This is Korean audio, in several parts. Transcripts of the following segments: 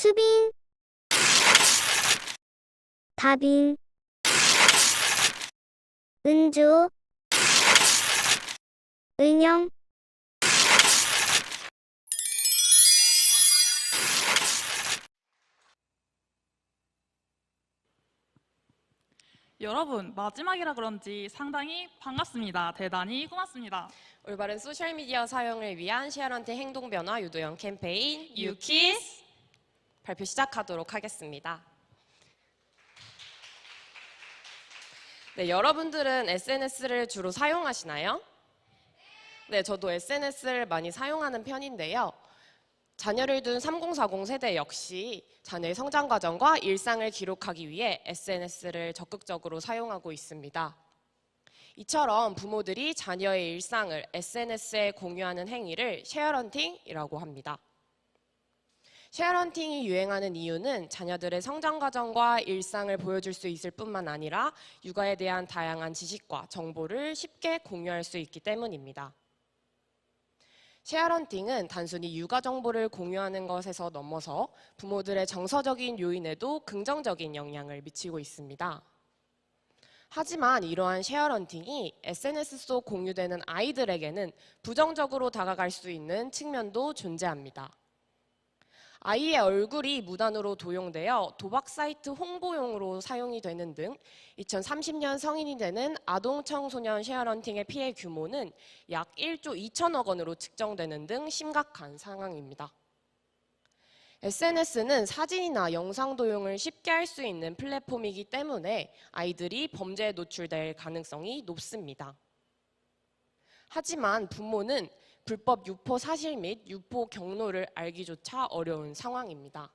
수빈. 다빈. 은주. 은영. 여러분, 마지막이라 그런지 상당히 반갑습니다. 대단히 고맙습니다. 올바른 소셜미디어 사용을 위한 쉐어런팅 행동 변화 유도형 캠페인 유키스 유키스 발표 시작하도록 하겠습니다. 네, 여러분들은 SNS를 주로 사용하시나요? 네, 저도 SNS를 많이 사용하는 편인데요. 자녀를 둔 3040 세대 역시 자녀의 성장 과정과 일상을 기록하기 위해 SNS를 적극적으로 사용하고 있습니다. 이처럼 부모들이 자녀의 일상을 SNS에 공유하는 행위를 쉐어런팅이라고 합니다. 쉐어런팅이 유행하는 이유는 자녀들의 성장 과정과 일상을 보여줄 수 있을 뿐만 아니라 육아에 대한 다양한 지식과 정보를 쉽게 공유할 수 있기 때문입니다. 쉐어런팅은 단순히 육아 정보를 공유하는 것에서 넘어서 부모들의 정서적인 요인에도 긍정적인 영향을 미치고 있습니다. 하지만 이러한 쉐어런팅이 SNS 속 공유되는 아이들에게는 부정적으로 다가갈 수 있는 측면도 존재합니다. 아이의 얼굴이 무단으로 도용되어 도박 사이트 홍보용으로 사용이 되는 등 2030년 성인이 되는 아동 청소년 쉐어런팅의 피해 규모는 약 1조 2천억 원으로 측정되는 등 심각한 상황입니다. SNS는 사진이나 영상 도용을 쉽게 할 수 있는 플랫폼이기 때문에 아이들이 범죄에 노출될 가능성이 높습니다. 하지만 부모는 불법 유포 사실 및 유포 경로를 알기조차 어려운 상황입니다.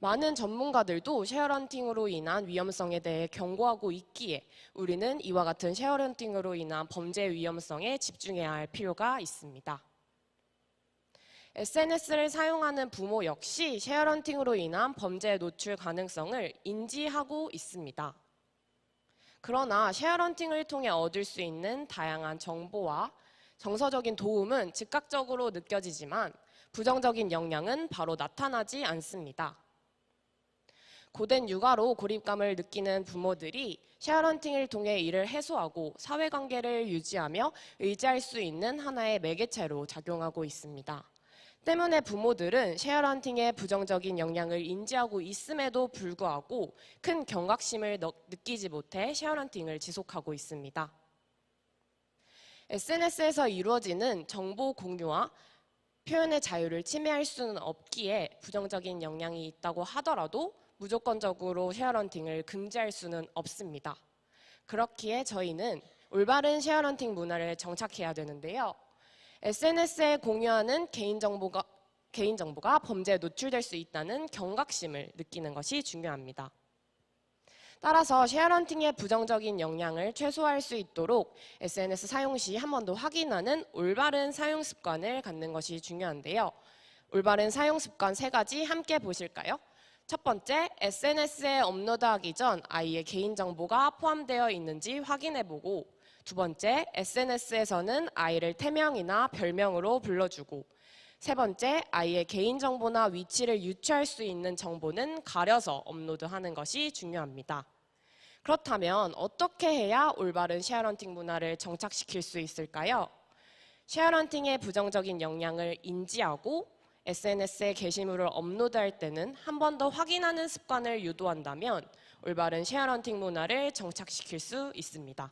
많은 전문가들도 쉐어런팅으로 인한 위험성에 대해 경고하고 있기에 우리는 이와 같은 쉐어런팅으로 인한 범죄 위험성에 집중해야 할 필요가 있습니다. SNS를 사용하는 부모 역시 쉐어런팅으로 인한 범죄 노출 가능성을 인지하고 있습니다. 그러나 쉐어런팅을 통해 얻을 수 있는 다양한 정보와 정서적인 도움은 즉각적으로 느껴지지만 부정적인 영향은 바로 나타나지 않습니다. 고된 육아로 고립감을 느끼는 부모들이 쉐어런팅을 통해 이를 해소하고 사회관계를 유지하며 의지할 수 있는 하나의 매개체로 작용하고 있습니다. 때문에 부모들은 쉐어런팅의 부정적인 영향을 인지하고 있음에도 불구하고 큰 경각심을 너- 느끼지 못해 쉐어런팅을 지속하고 있습니다. SNS에서 이루어지는 정보 공유와 표현의 자유를 침해할 수는 없기에 부정적인 영향이 있다고 하더라도 무조건적으로 쉐어런팅을 금지할 수는 없습니다. 그렇기에 저희는 올바른 쉐어런팅 문화를 정착해야 되는데요. SNS에 공유하는 개인정보가, 개인정보가 범죄에 노출될 수 있다는 경각심을 느끼는 것이 중요합니다. 따라서 쉐어런팅의 부정적인 영향을 최소화할 수 있도록 SNS 사용 시 한 번 더 확인하는 올바른 사용 습관을 갖는 것이 중요한데요. 올바른 사용 습관 세 가지 함께 보실까요? 첫 번째, SNS에 업로드하기 전 아이의 개인정보가 포함되어 있는지 확인해보고 두 번째, SNS에서는 아이를 태명이나 별명으로 불러주고 세 번째, 아이의 개인정보나 위치를 유추할 수 있는 정보는 가려서 업로드하는 것이 중요합니다. 그렇다면 어떻게 해야 올바른 쉐어런팅 문화를 정착시킬 수 있을까요? 쉐어런팅의 부정적인 영향을 인지하고 SNS에 게시물을 업로드할 때는 한 번 더 확인하는 습관을 유도한다면 올바른 쉐어런팅 문화를 정착시킬 수 있습니다.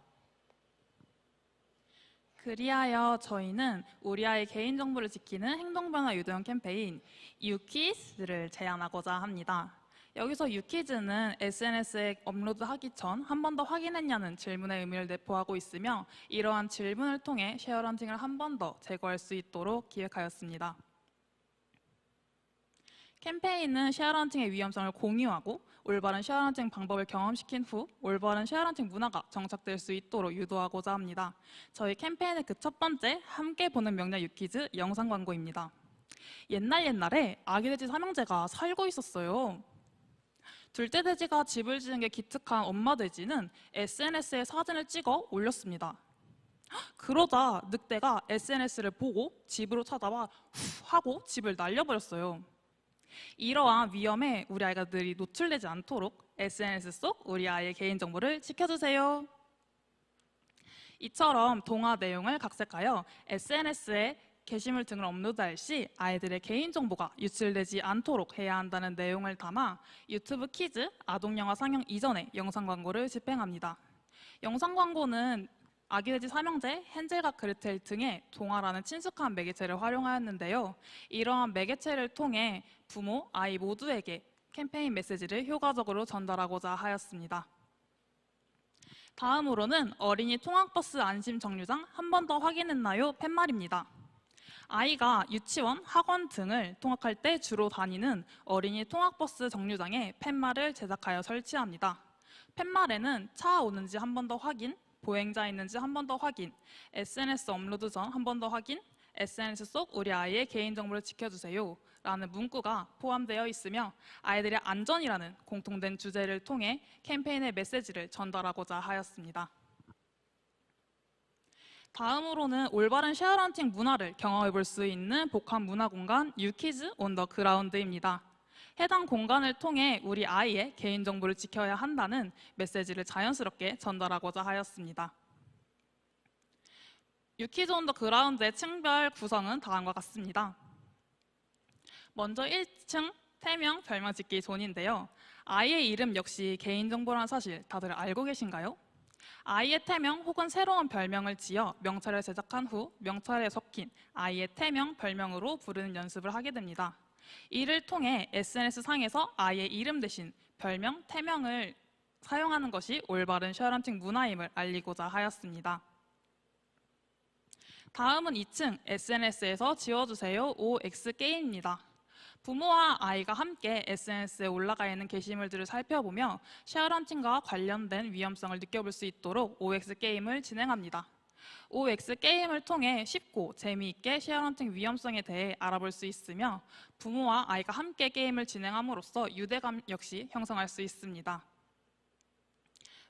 그리하여 저희는 우리 아이 개인정보를 지키는 행동변화 유도형 캠페인 유키스를 제안하고자 합니다. 여기서 유키즈는 SNS에 업로드하기 전 한 번 더 확인했냐는 질문의 의미를 내포하고 있으며 이러한 질문을 통해 쉐어런팅을 한 번 더 제거할 수 있도록 기획하였습니다. 캠페인은 쉐어런팅의 위험성을 공유하고 올바른 쉐어런팅 방법을 경험시킨 후 올바른 쉐어런팅 문화가 정착될 수 있도록 유도하고자 합니다. 저희 캠페인의 그 첫 번째 함께 보는 명략 유키즈 영상 광고입니다. 옛날 옛날에 아기 돼지 삼형제가 살고 있었어요. 둘째 돼지가 집을 지은 게 기특한 엄마 돼지는 SNS에 사진을 찍어 올렸습니다. 그러자 늑대가 SNS를 보고 집으로 찾아와 후 하고 집을 날려버렸어요. 이러한 위험에 우리 아이가 늘이 노출되지 않도록 SNS 속 우리 아이의 개인정보를 지켜주세요. 이처럼 동화 내용을 각색하여 SNS에 게시물 등을 업로드할 시 아이들의 개인정보가 유출되지 않도록 해야 한다는 내용을 담아 유튜브 키즈 아동영화 상영 이전에 영상 광고를 집행합니다. 영상 광고는 아기돼지 삼형제, 헨젤과 그레텔 등의 동화라는 친숙한 매개체를 활용하였는데요. 이러한 매개체를 통해 부모, 아이 모두에게 캠페인 메시지를 효과적으로 전달하고자 하였습니다. 다음으로는 어린이 통학버스 안심 정류장 한 번 더 확인했나요? 팻말입니다. 아이가 유치원, 학원 등을 통학할 때 주로 다니는 어린이 통학버스 정류장에 팻말을 제작하여 설치합니다. 팻말에는 차 오는지 한 번 더 확인, 보행자 있는지 한 번 더 확인, SNS 업로드 전 한 번 더 확인, SNS 속 우리 아이의 개인정보를 지켜주세요. 라는 문구가 포함되어 있으며 아이들의 안전이라는 공통된 주제를 통해 캠페인의 메시지를 전달하고자 하였습니다. 다음으로는 올바른 쉐어런팅 문화를 경험해 볼 수 있는 복합 문화 공간 유키즈 온 더 그라운드입니다. 해당 공간을 통해 우리 아이의 개인정보를 지켜야 한다는 메시지를 자연스럽게 전달하고자 하였습니다. 유키즈 온 더 그라운드의 층별 구성은 다음과 같습니다. 먼저 1층 태명 별명 짓기 존인데요. 아이의 이름 역시 개인정보라는 사실 다들 알고 계신가요? 아이의 태명 혹은 새로운 별명을 지어 명찰을 제작한 후 명찰에 적힌 아이의 태명 별명으로 부르는 연습을 하게 됩니다. 이를 통해 SNS 상에서 아이의 이름 대신 별명, 태명을 사용하는 것이 올바른 쉐어런팅 문화임을 알리고자 하였습니다. 다음은 2층 SNS에서 지워주세요 OX 게임입니다. 부모와 아이가 함께 SNS에 올라가 있는 게시물들을 살펴보며 쉐어런팅과 관련된 위험성을 느껴볼 수 있도록 OX 게임을 진행합니다. OX 게임을 통해 쉽고 재미있게 쉐어런팅 위험성에 대해 알아볼 수 있으며 부모와 아이가 함께 게임을 진행함으로써 유대감 역시 형성할 수 있습니다.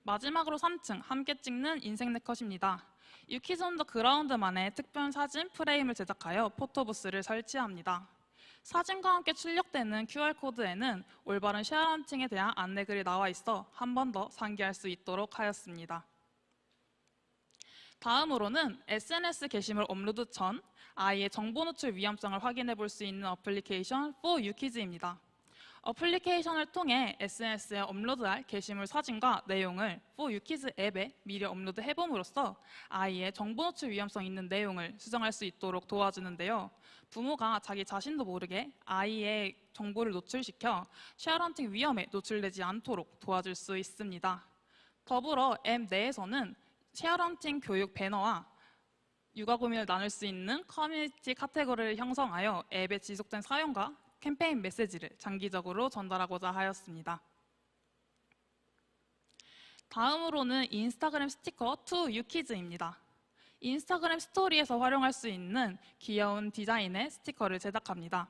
마지막으로 3층 함께 찍는 인생 네컷입니다. 유키즈 온더 그라운드만의 특별 사진 프레임을 제작하여 포토부스를 설치합니다. 사진과 함께 출력되는 QR코드에는 올바른 쉐어런팅에 대한 안내글이 나와 있어 한 번 더 상기할 수 있도록 하였습니다. 다음으로는 SNS 게시물 업로드 전 아이의 정보 노출 위험성을 확인해 볼 수 있는 어플리케이션 4UKIDS입니다. 어플리케이션을 통해 SNS에 업로드할 게시물 사진과 내용을 4UKIDS 앱에 미리 업로드 해봄으로써 아이의 정보 노출 위험성 있는 내용을 수정할 수 있도록 도와주는데요. 부모가 자기 자신도 모르게 아이의 정보를 노출시켜 쉐어런팅 위험에 노출되지 않도록 도와줄 수 있습니다. 더불어 앱 내에서는 쉐어런팅 교육 배너와 육아 고민을 나눌 수 있는 커뮤니티 카테고리를 형성하여 앱의 지속된 사용과 캠페인 메시지를 장기적으로 전달하고자 하였습니다. 다음으로는 인스타그램 스티커 to 유키즈입니다. 인스타그램 스토리에서 활용할 수 있는 귀여운 디자인의 스티커를 제작합니다.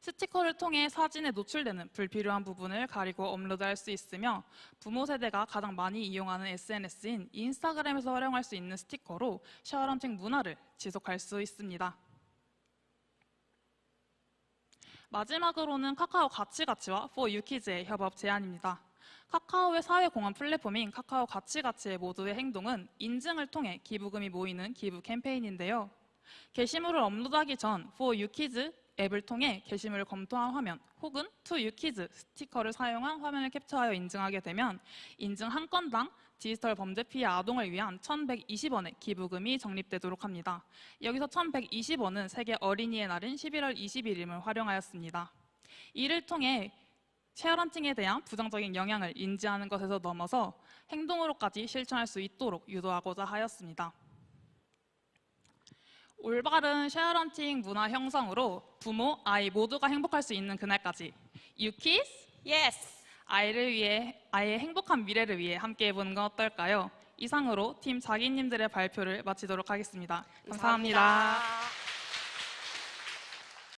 스티커를 통해 사진에 노출되는 불필요한 부분을 가리고 업로드할 수 있으며 부모 세대가 가장 많이 이용하는 SNS인 인스타그램에서 활용할 수 있는 스티커로 쉐어런팅 문화를 지속할 수 있습니다. 마지막으로는 카카오 가치가치와 4UKIDS의 협업 제안입니다. 카카오의 사회공헌 플랫폼인 카카오 가치가치의 모두의 행동은 인증을 통해 기부금이 모이는 기부 캠페인인데요. 게시물을 업로드하기 전 4UKIDS 앱을 통해 게시물을 검토한 화면 혹은 2UKIDS 스티커를 사용한 화면을 캡처하여 인증하게 되면 인증 한 건당 디지털 범죄 피해 아동을 위한 1,120원의 기부금이 적립되도록 합니다. 여기서 1,120원은 세계 어린이의 날인 11월 20일임을 활용하였습니다. 이를 통해 쉐어런팅에 대한 부정적인 영향을 인지하는 것에서 넘어서 행동으로까지 실천할 수 있도록 유도하고자 하였습니다. 올바른 쉐어런팅 문화 형성으로 부모, 아이 모두가 행복할 수 있는 그날까지 유키스 예스! 아이를 위해 아이의 행복한 미래를 위해 함께 해보는 건 어떨까요? 이상으로 팀 자기님들의 발표를 마치도록 하겠습니다 감사합니다. 감사합니다.